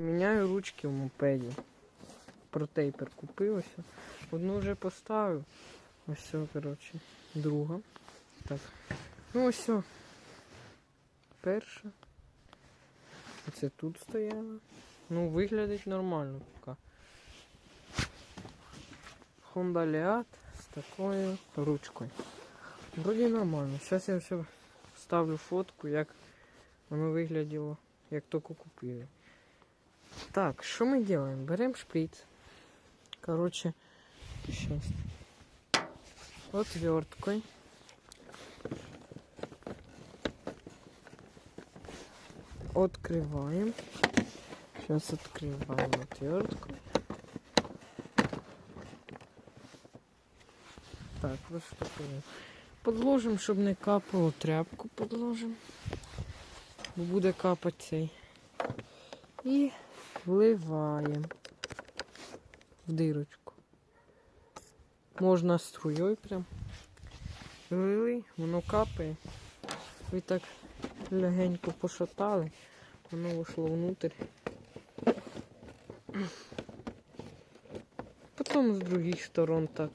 Міняю ручки в мопеді. Протейпер купив. Одну вже поставив. Ось все, коротше. Друга. Так. Ну ось все. Перша. Оце тут стояла. Ну, виглядить нормально поки. Honda Lead з такою ручкою. Вроді нормально. Зараз я все ставлю фотку, як воно вигляділо, як тільки купили. Так, что мы делаем? Берем шприц. Короче, сейчас. Отверткой. Открываем. Сейчас открываем отвертку. Так, вот что. Подложим, щоб не капало, тряпку подложим. Бо буде капати цей. І вливаємо в дирочку. Можна струєю прям. Влили, воно капає. Ви так легенько пошатали, воно вийшло внутрь. Потім з других сторон так.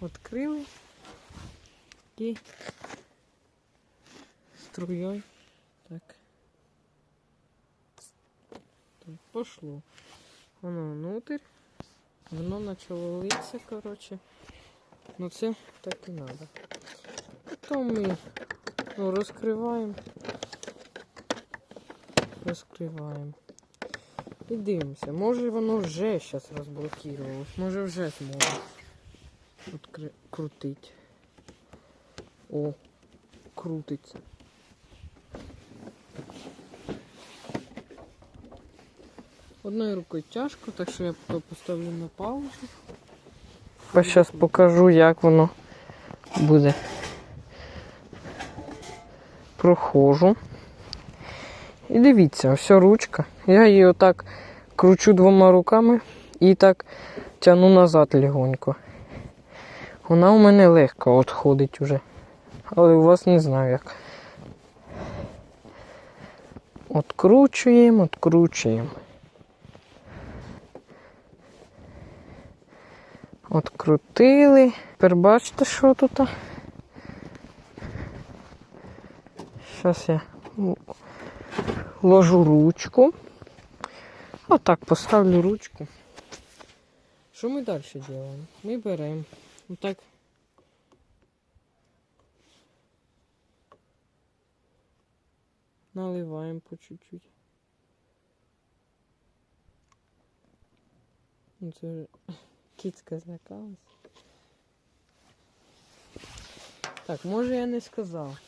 Открили і струей. Так. так. Пошло. Воно внутрь. Воно почало литися, коротше. Ну це так і треба. Потім ми ну, розкриваємо. Розкриваємо. І дивимося. Може воно вже зараз розблокувалось. Може вже зможе Откри... крутити. О, крутиться. Одною рукою тяжко, так що я поставлю на паузу. Зараз покажу, як воно буде. Прохожу. І дивіться, ось ручка. Я її отак кручу двома руками і так тяну назад легонько. Вона у мене легко відходить уже. Але у вас не знаю як. Откручуємо, откручуємо. Открутили. Тепер бачите, що тут? Зараз я ложу ручку. Отак поставлю ручку. Що ми далі робимо? Ми беремо. Отак. Наливаємо по чуть-чуть. Ну, Це вже кіцька злякалась. Так, може я не сказав.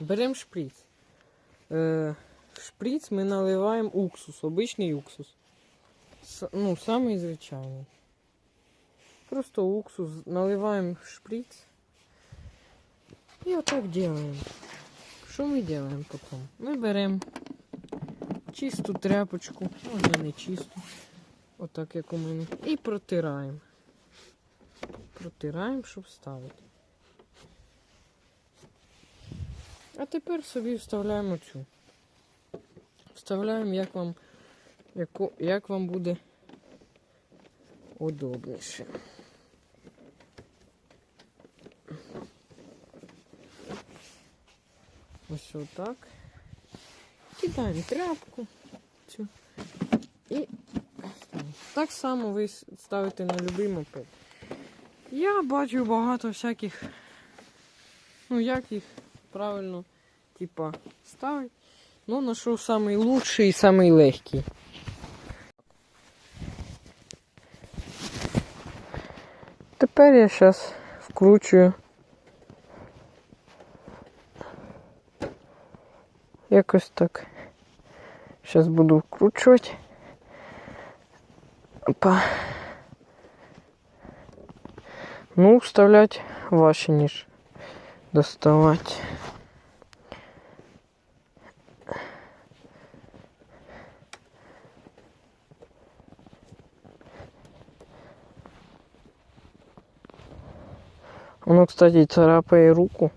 Беремо шприц. Е, шприц ми наливаємо уксус, обичний уксус. С, ну, самий звичайний. Просто уксус наливаем в шприц. И вот так делаем. Що ми делаем потом? Ми беремо чисту тряпочку, можна не чисту, отак як у мене, і протираємо. Протираємо, щоб вставити. А тепер собі вставляємо цю. Вставляємо, як вам, яко, як вам буде удобніше. Ось отак. Кидаємо тряпку цю. І так само ви ставите на будь-який мопед. Я бачу багато всяких, ну як їх правильно, типа, ставити. Ну, знайшов самий і самий. Тепер я зараз вкручую. Якось так. Зараз буду вкручувати. Опа. Ну, вставлять ваші ніж. Доставати. Воно, кстати, царапає руку.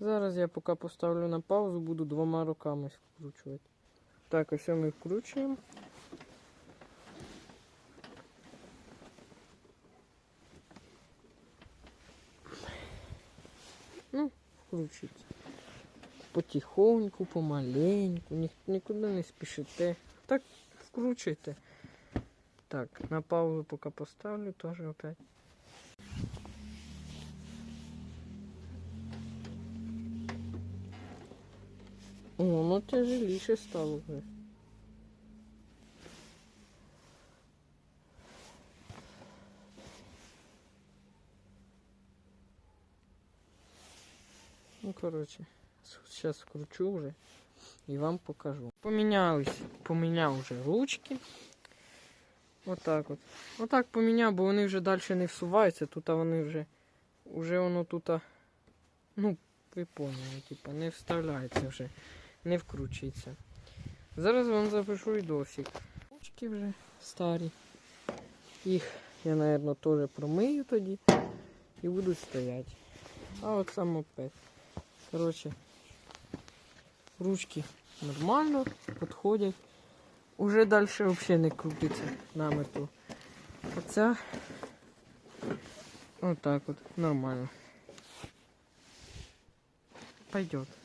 Зараз я поки поставлю на паузу, буду двома руками вкручувати. Так, ось ми вкручуємо. Ну, вкручується. Потихоньку, помаленьку, ні, нікуди не спішите. Так вкручуйте. Так, на паузу поки поставлю, теж опять. Воно тяжеліше стало. Ну, коротше, зараз вкручу вже і вам покажу. Помінялись, поміняв вже ручки. Отак от. Отак поміняв, бо вони вже далі не всуваються. Тут вони вже, вже воно тут, ну, ви поняли, типа, не вставляється вже, не вкручується. Зараз вам запишу і досік. Ручки вже старі. Їх я, мабуть, теж промию тоді і будуть стояти. А от сам мопед. Коротше, ручки нормально підходять. Уже далі взагалі не крутиться на мету. Оця отак от, нормально. Пойдет.